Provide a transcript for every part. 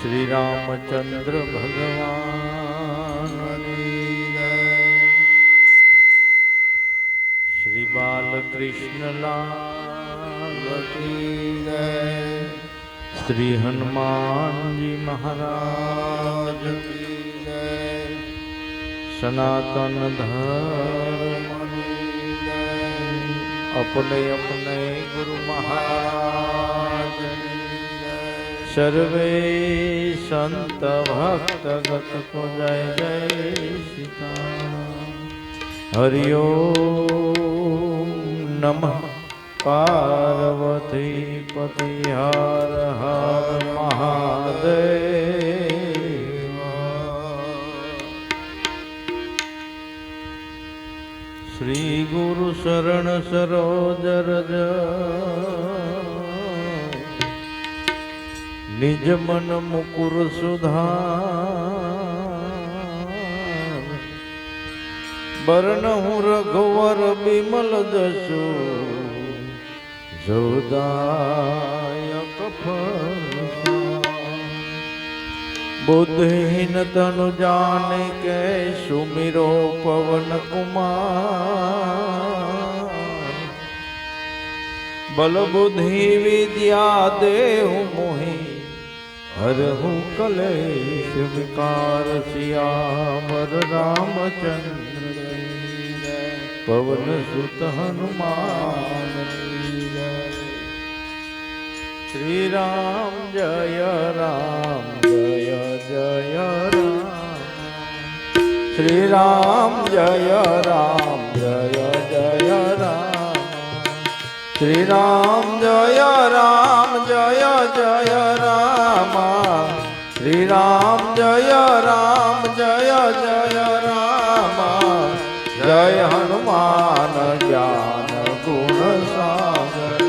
श्री रामचंद्र भगवान श्री बालकृष्ण श्री हनुमान जी महाराज सनातन धर्म अपने अपने गुरु महाराज। સર્વે સંત ભક્તગત કો જય જય સીતા હરિયો નમ પાર્વતી પતિ હર હર મહાદેવ શ્રી ગુરુ શરણ સર નિજ મન મુકુર સુધા બર્ણ હું રઘુવર બિમલ જસુ જોદાયક બુદ્ધિહીન તનુ જાને કે સુમિરો પવન કુમાર. બલ બુદ્ધિ વિદ્યા દેહ મોહી. હરહુ કલેશ વિકાર સિયાવર રામચંદ્ર. પવન સુત હનુમાન. શ્રી રામ જય રામ જય જય રામ શ્રી રામ જય રામ જય જય રામ શ્રી રામ જય રામ શ્રી રામ જય રામ જય જય રામ જય હનુમાન જ્ઞાન ગુણ સાગર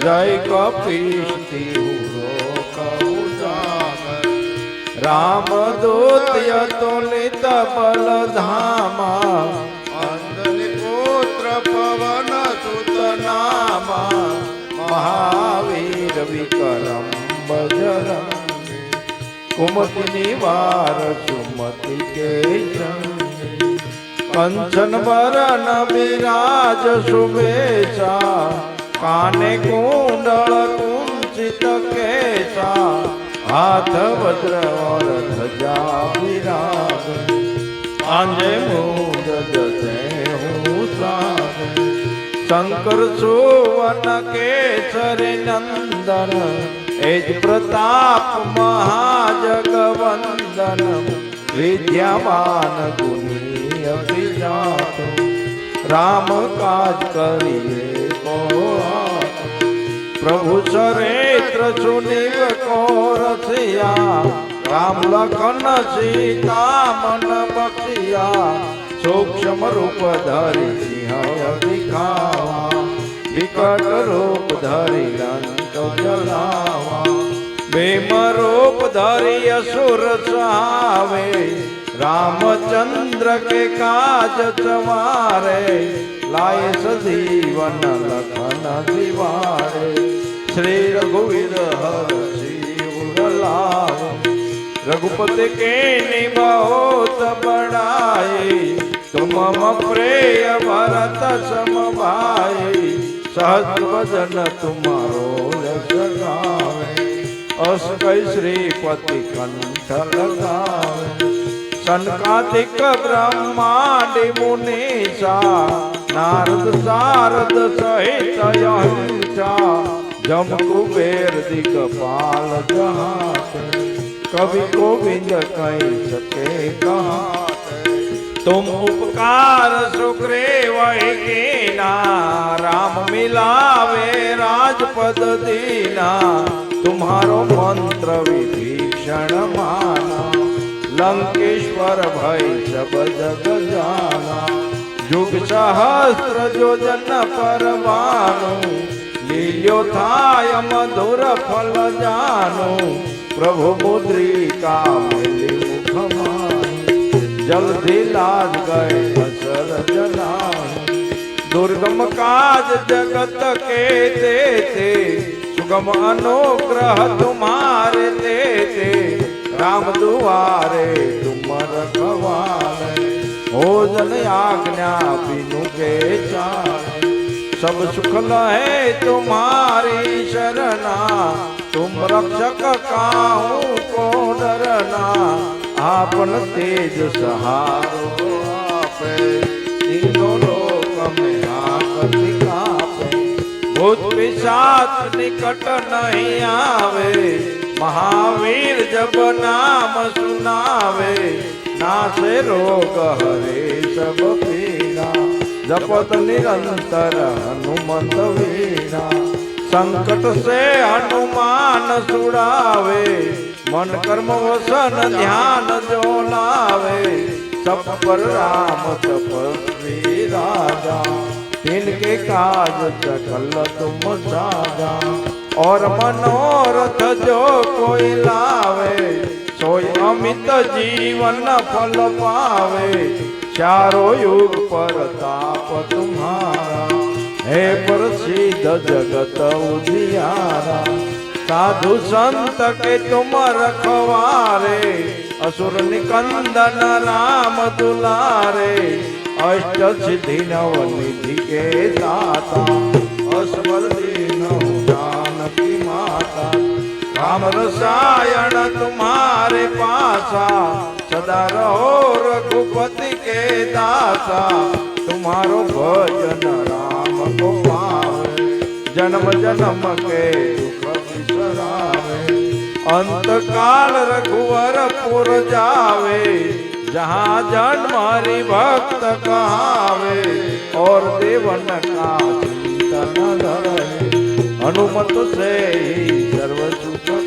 જય કપીશ તિહુરો કહું જાગર રામ દૂત્ય તુલિત બલ ધામા અંજલિ પુત્ર પવન સુત વાર સુમતિ કે કંચન વરણ વિરાજ શુભેશા કાને કુંડળ કુંચિત કેશા હાથ વજ્ર ઓર ધજા વિરાગ આંજે મૂળ જશે હું સાગ શંકર સુવન કેસર નંદન એજ પ્રતાપ મહાજગવંદન વિદ્યાવાન ગુણી અભિજાત રામ કાજ કરીએ કો. પ્રભુ ચરિત્ર સુનિવ કો રસિયા રામ લખન સીતા મન બક્ષિયા, સૂક્ષ્મ રૂપ ધરી સિંહ દિખાવા વિકટ રૂપ ધારી લંક જલાવા. ભીમ રૂપ ધારી અસુર સહાવે. રામચંદ્ર કે કાજ ચવારે લાય સજીવન લખન દિવારે શ્રી રઘુવીર હર શિવ લાવ રઘુપતિ કે નિબહોત બડાય તુમ પ્રેય ભરત સમભાઈ सम भाई सहस्र वजन तुम्हारो यश गावे अस कई श्रीपति कंठ लगावे सनकादिक ब्रह्मांड मुनीसा नारद सारद सहित अहिंसा जम कुबेर दिगपाल जहाते कवि गोविंद कही सके कहा तुम उपकार सुग्रीव कीना राम मिलावे राजपद दीना तुम्हारो मंत्र विभीषण माना लंकेश्वर भय सब जग जाना युग सहस्त्र जो जन पर લીલ્યો થાય મધુર ફલ જાનો પ્રભુ મુદ્રિકા મેલી મુખમાં जल्दी दिलाज गए, असर जला दुर्गम काज जगत के देते, सुगम अनुग्रह तुम्हारे देते। राम दुआरे तुम रखवारे हो जन आज्ञा बिनु के चार सब सुख लहे तुम्हारी शरणा, तुम रक्षक काहू को डरना। આપન તેજ સહારો આપે. તીનો લોક મે આપતિ કાપે. ભૂત પિશાચ નિકટ નહીં આવે. મહાવીર જબ નામ સુનાવે. નાશે રોગ હરે સબ પીડા જપત નિરંતર હનુમત વીરા સંકટ સે હનુમાન સુડાવે. मन कर्म वसन ध्यान जो लावे सब पर राम तपस्वी राजा तिनके काज सकल तुम साजा और मनोरथ जो कोई लावे सोई अमित जीवन फल पावे चारों युग पर ताप तुम्हारा हे प्रसिद्ध जगत उजियारा साधु संत के तुम रखवारे असुर निकंदन राम दुलारे अष्ट सिद्धि नव निधि के दाता असवर दीन जानकी माता राम रसायन तुम्हारे पासा सदा रहो रघुपति के दासा तुम्हारो भजन राम को पावे जन्म जन्म के दुख बिसरावे अंत काल रघुवर पुर जावे, जहाँ जन्म हरि भक्त कहावे, और देवन का चिंतन धरे हनुमत से ही सर्व सुख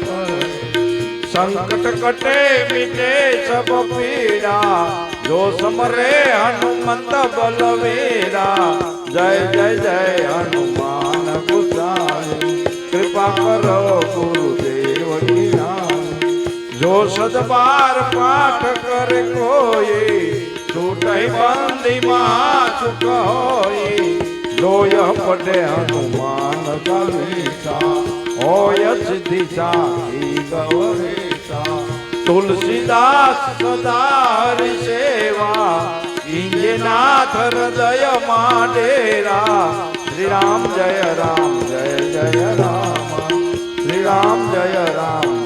संकट कटे, मिटे सब पीड़ा। जो समरे हनुमंत बलवीरा। जय जय जय हनुमान गुसाई। कृपा करो સદબાર પાઠ કર કોઈ છૂટઈ બંદી માં ચૂક હોય લોય પડે હનુમાન ગવિતા હોય જ દિશા ગવરેતા તુલસીદાસ સદાર સેવા ઇન્દ્રનાથ હૃદયમાં ડેરા શ્રી રામ જય રામ જય જય રામ શ્રી રામ જય રામ